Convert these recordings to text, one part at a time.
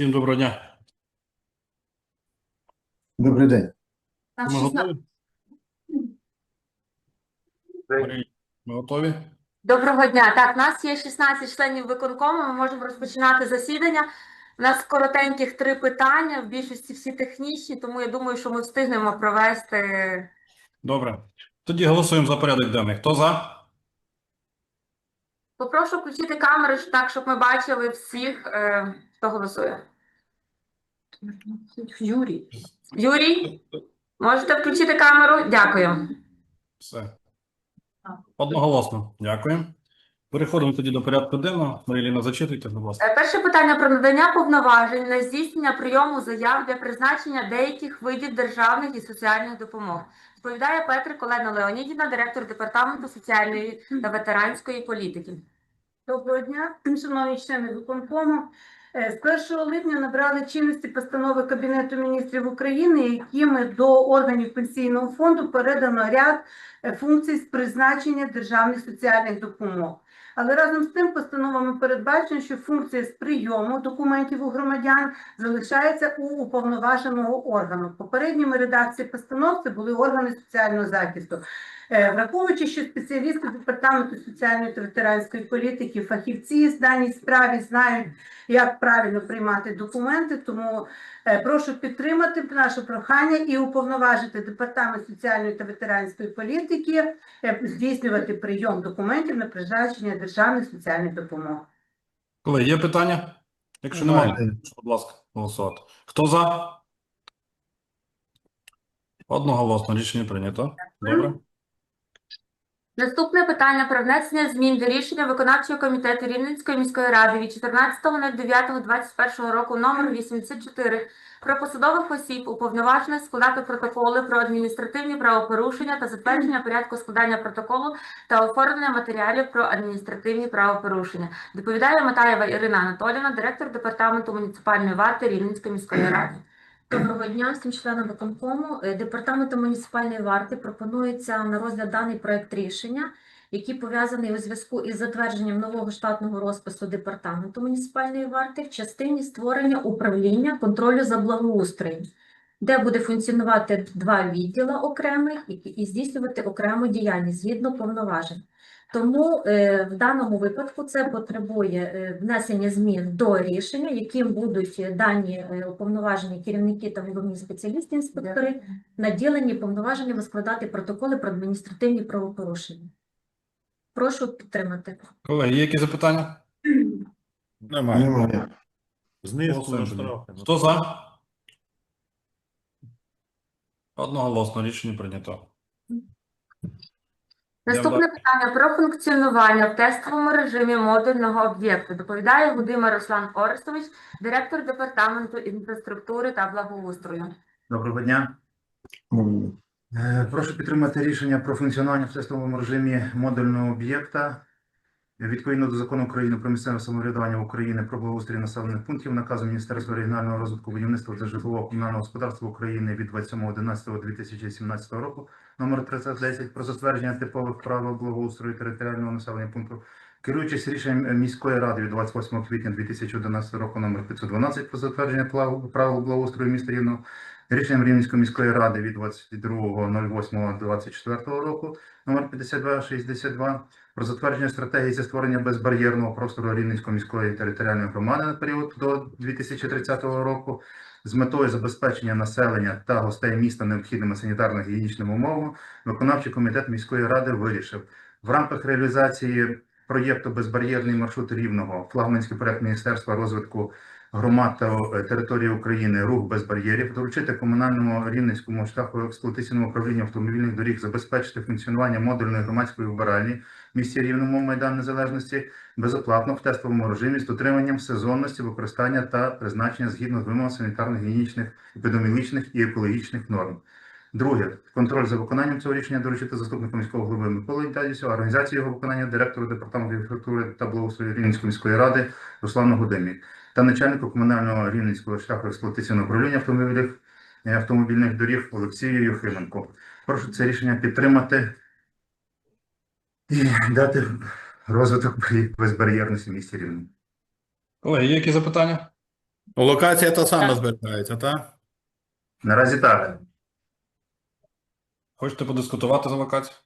Всім доброго дня. Добрий день. Ми готові? Ми готові? Доброго дня. Так, у нас є 16 членів виконкому. Ми можемо розпочинати засідання. У нас коротеньких три питання, в більшості всі технічні, тому я думаю, що ми встигнемо провести. Добре. Тоді голосуємо за порядок денний. Хто за? Попрошу включити камери так, щоб ми бачили всіх, е, хто голосує. Юрій. Юрій, можете включити камеру? Дякую. Все. Одноголосно. Дякую. Переходимо тоді до порядку денного. Маріліна, зачитуйте, будь ласка. Е, Перше питання про надання повноважень на здійснення прийому заяв для призначення деяких видів державних і соціальних допомог. Відповідає Петрик Олена Леонідівна, директор департаменту соціальної та ветеранської політики. Доброго дня, шановні члени виконкому. Е, З 1 липня набрали чинності постанови Кабінету міністрів України, якими до органів пенсійного фонду передано ряд е, функцій з призначення державних соціальних допомог. Але разом з тим постановами передбачено, що функція з прийому документів у громадян залишається у уповноваженого органу. Попередніми редакції постанов це були органи соціального захисту. Е, Враховуючи, що спеціалісти департаменту соціальної та ветеранської політики, фахівці з даній справі знають, як правильно приймати документи, тому е, прошу підтримати наше прохання і уповноважити департамент соціальної та ветеранської політики е, здійснювати прийом документів на призначення державних соціальних допомог. Колеги, є питання? Якщо Немає. немає, будь ласка, голосувати. Хто за? Одноголосно. Рішення прийнято. Добре. Наступне питання про внесення змін до рішення виконавчого комітету Рівненської міської ради від 14.09.21 року номер 84 про посадових осіб, уповноважених складати протоколи про адміністративні правопорушення та затвердження порядку складання протоколу та оформлення матеріалів про адміністративні правопорушення. Доповідає Матаєва Ірина Анатоліївна, директор департаменту муніципальної варти Рівненської міської ради. Доброго дня всім членам виконкому. Е, Департаментом муніципальної варти пропонується на розгляд даний проект рішення, який пов'язаний у зв'язку із затвердженням нового штатного розпису департаменту муніципальної варти в частині створення управління контролю за благоустроєм, де буде функціонувати два відділа окремих і здійснювати окрему діяльність згідно повноважень. Тому е, в даному випадку це потребує е, внесення змін до рішення, яким будуть е, дані е, уповноважені керівники та головні спеціалісти інспектори наділені повноваженнями складати протоколи про адміністративні правопорушення. Прошу підтримати. Колеги, є які запитання? Немає. Немає. Тоді. Хто за? Одноголосно. Рішення прийнято. Наступне питання про функціонування в тестовому режимі модульного об'єкту. Доповідає Гудима Руслан Орестович, директор департаменту інфраструктури та благоустрою. Доброго дня. Е, Прошу підтримати рішення про функціонування в тестовому режимі модульного об'єкта. Відповідно до закону України про місцеве самоврядування України про благоустрій населених пунктів, наказу Міністерства регіонального розвитку будівництва та житлового комунального господарства України від 27.11.2017 року номер 310 про затвердження типових правил благоустрою територіального населення пункту. Керуючись рішенням міської ради від 28 квітня 2011 року номер 512 про затвердження правил благоустрою міста Рівного, Рішенням Рівненської міської ради від 22.08.24 року номер 5262 про затвердження стратегії зі створення безбар'єрного простору Рівненської міської територіальної громади на період до 2030 року з метою забезпечення населення та гостей міста необхідними санітарно-гігієнічними умовами, виконавчий комітет міської ради вирішив. В рамках реалізації проєкту Безбар'єрний маршрут рівного флагманський проект Міністерства розвитку громад та е, території України рух без бар'єрів, доручити комунальному рівненському штабу експлуатаційному управлінню автомобільних доріг забезпечити функціонування модульної громадської вбиральні в місті Рівному Майдан Незалежності безоплатно в тестовому режимі з дотриманням сезонності використання та призначення згідно з вимогами санітарно-гігієнічних, епідеміологічних і екологічних норм. Друге, контроль за виконанням цього рішення доручити заступнику міського голови Миколи Дядісю, організацію його виконання директору департаменту інфраструктури та благоустрою Рівненської міської ради Руслану Гудемі та начальнику комунального рівненського шляху експлуатаційного управління автомобільних, е, автомобільних доріг Олексію Юхименко. Прошу це рішення підтримати і дати розвиток безбар'єрності в місті Рівному. Колеги, є які запитання? Локація та сама Так. зберігається, так? Наразі так. Хочете подискутувати за локацію?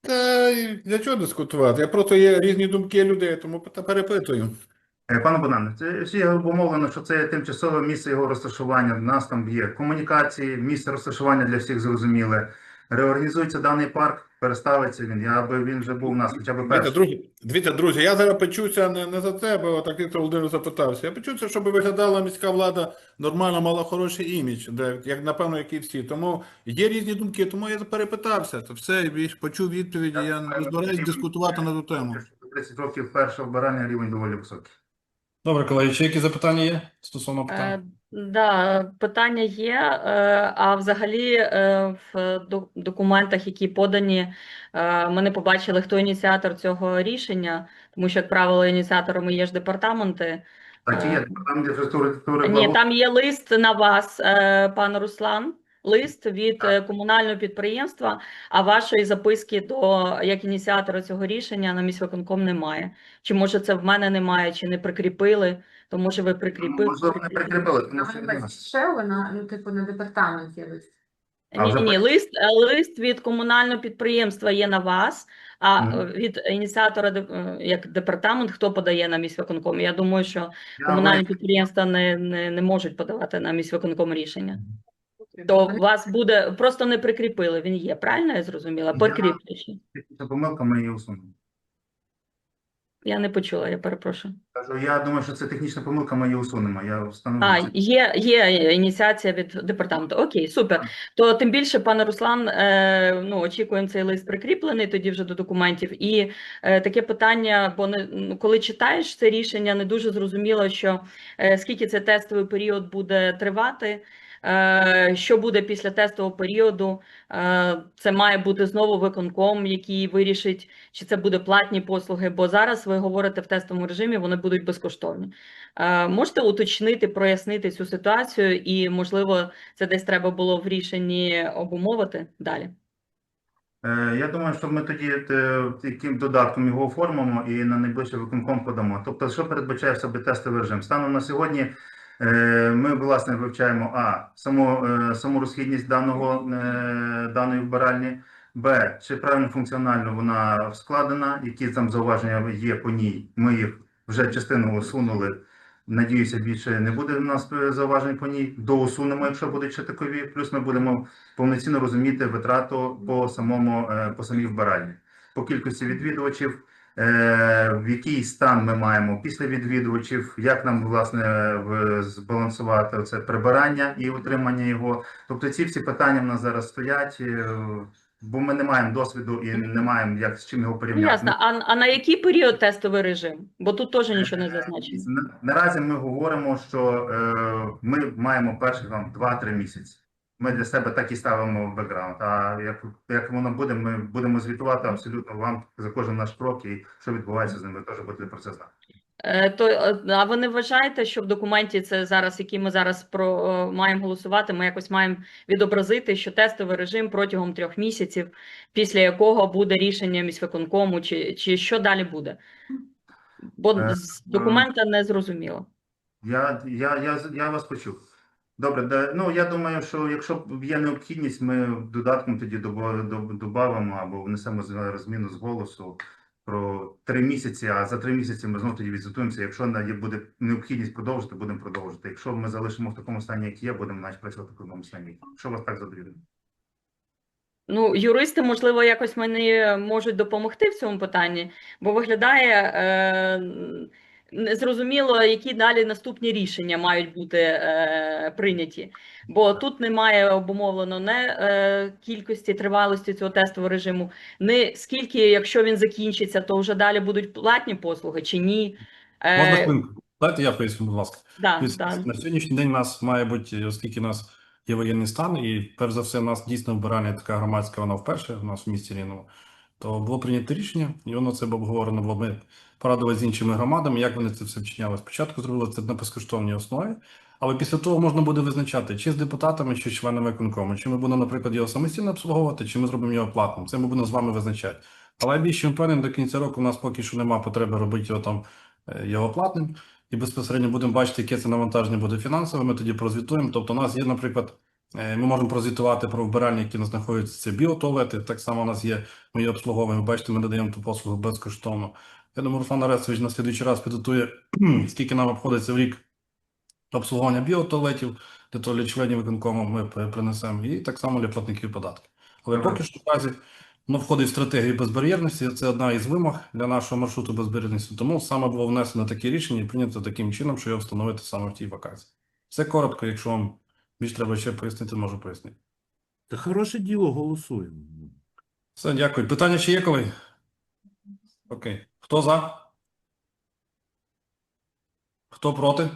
Та для чого дискутувати? Я просто є різні думки людей, тому перепитую. Е, Пане Богдане, це всі обумовлено, що це тимчасове місце його розташування. У нас там є комунікації, місце розташування для всіх зрозуміле. Реорганізується даний парк, переставиться він, я аби він вже був у нас хоча б Дивіться, перший. друзі, дивіться, друзі, я зараз печуся не, не за це, бо так Віктор Володимирович запитався. Я печуся, щоб виглядала міська влада нормально, мала хороший імідж, де, як напевно, як і всі. Тому є різні думки, тому я перепитався. То все, почув відповіді, я не збираюсь дискутувати на ту тему. 30 років першого обирання рівень доволі високий. Добре, колеги, чи які запитання є стосовно Е, питання? Да, питання є. е, А взагалі е, в документах, які подані, е, ми не побачили, хто ініціатор цього рішення, тому що, як правило, ініціаторами є ж департаменти. Так є, там де інфраструктури Ні, там є лист на вас, е, пан Руслан, лист від е, комунального підприємства, а вашої записки до як ініціатора цього рішення на міськвиконком немає. Чи може це в мене немає, чи не прикріпили, то може ви прикріпили. можливо не прикріпили, тому що А ще вона, ну, типу, на департаменті лист. А Ні, вже ні, лист, е, лист від комунального підприємства є на вас, а е, від ініціатора як департамент, хто подає на міськвиконком? Я думаю, що комунальні підприємства не, не, не можуть подавати на міськвиконком рішення. То вас буде просто не прикріпили. Він є, правильно я зрозуміла? Прикріплюючи. Це помилка, ми її усунемо. Я не почула, я перепрошую. Кажу, я думаю, що це технічна помилка, ми її усунемо. Я встановлю. А, є, є ініціація від департаменту. Окей, супер. То тим більше, пане Руслан, е, ну, очікуємо цей лист прикріплений тоді вже до документів. І е, таке питання, бо не, ну, коли читаєш це рішення, не дуже зрозуміло, що е, скільки цей тестовий період буде тривати. Е, Що буде після тестового періоду? Е, Це має бути знову виконком, який вирішить, чи це буде платні послуги. Бо зараз ви говорите в тестовому режимі, вони будуть безкоштовні. Е, Можете уточнити, прояснити цю ситуацію, і можливо, це десь треба було в рішенні обумовити далі. Я думаю, що ми тоді яким додатком його оформимо і на найближчий виконком подамо. Тобто, що передбачає в себе тестовий режим? Станом на сьогодні ми власне вивчаємо а саму, е, саму розхідність даного е, даної вбиральні, б чи правильно функціонально вона складена, які там зауваження є по ній. Ми їх вже частину усунули. Надіюся, більше не буде в нас е, зауважень по ній. Доусунемо, якщо будуть ще такові. Плюс ми будемо повноцінно розуміти витрату по самому е, по самій вбиральні, по кількості відвідувачів, е, в який стан ми маємо після відвідувачів, як нам власне збалансувати це прибирання і утримання його. Тобто ці всі питання в нас зараз стоять, е, бо ми не маємо досвіду і не маємо як з чим його порівняти. ясно. А, а на який період тестовий режим? Бо тут теж нічого не Е, зазначено. Наразі ми говоримо, що е, ми маємо перших там 2-3 місяці. Ми для себе так і ставимо бекграунд. А як, як воно буде, ми будемо звітувати абсолютно вам за кожен наш крок і що відбувається з ним. Ви теж будете про це знати. Е, То, е, а ви не вважаєте, що в документі це зараз, який ми зараз про е, маємо голосувати, ми якось маємо відобразити, що тестовий режим протягом трьох місяців, після якого буде рішення міськвиконкому, чи, чи що далі буде? Бо з документа не зрозуміло. Я, я, я, я вас почув. Добре, да, ну я думаю, що якщо є необхідність, ми додатком тоді додамо або внесемо зміну з голосу про три місяці, а за три місяці ми знову тоді відзвітуємося. Якщо буде необхідність продовжити, будемо продовжити. Якщо ми залишимо в такому стані, як є, будемо наче працювати в такому стані. Що вас так задовільне? Ну, юристи, можливо, якось мені можуть допомогти в цьому питанні, бо виглядає е, незрозуміло, які далі наступні рішення мають бути е, прийняті. Бо тут немає обумовлено не е, кількості тривалості цього тестового режиму, не скільки, якщо він закінчиться, то вже далі будуть платні послуги чи ні. Е, Можна? Дайте я поясню, будь ласка. да, да. На сьогоднішній день у нас має бути, оскільки у нас є воєнний стан, і перш за все, у нас дійсно вбирання така громадська, вона вперше у нас в місті Рівному, то було прийнято рішення, і воно це було обговорено, бо ми порадили з іншими громадами, як вони це все вчиняли. Спочатку зробили це на безкоштовній основі, але після того можна буде визначати, чи з депутатами, чи з членами виконкому, чи ми будемо, наприклад, його самостійно обслуговувати, чи ми зробимо його платним. Це ми будемо з вами визначати. Але більше впевнений, до кінця року у нас поки що немає потреби робити його там е, його платним. і безпосередньо будемо бачити, яке це навантаження буде фінансове, ми тоді прозвітуємо. Тобто, у нас є, наприклад, ми можемо прозвітувати про вбиральні, які нас знаходяться, це біотуалети. Так само у нас є, ми її обслуговуємо. Бачите, ми надаємо ту послугу безкоштовно. Я думаю, Руслан Арестович на слідуючий раз підготує, скільки нам обходиться в рік обслуговування біотуалетів, для того для членів виконкому ми принесемо, і так само для платників податків. Але поки що наразі воно входить в стратегію безбар'єрності. Це одна із вимог для нашого маршруту безбар'єрності. Тому саме було внесено таке рішення і прийнято таким чином, що його встановити саме в тій вакансії. Все коротко, якщо вам більш треба ще пояснити, можу пояснити. Та хороше діло, голосуємо. Все, дякую. Питання ще є коли? Окей. Хто за? Хто проти?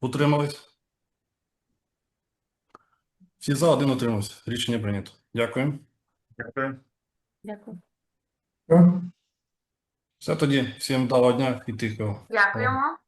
Утримались? Всі за, один утримався. Рішення прийнято. Дякую. Дякую. Дякую. Все тоді. Всім вдалого дня і тихого. Дякуємо.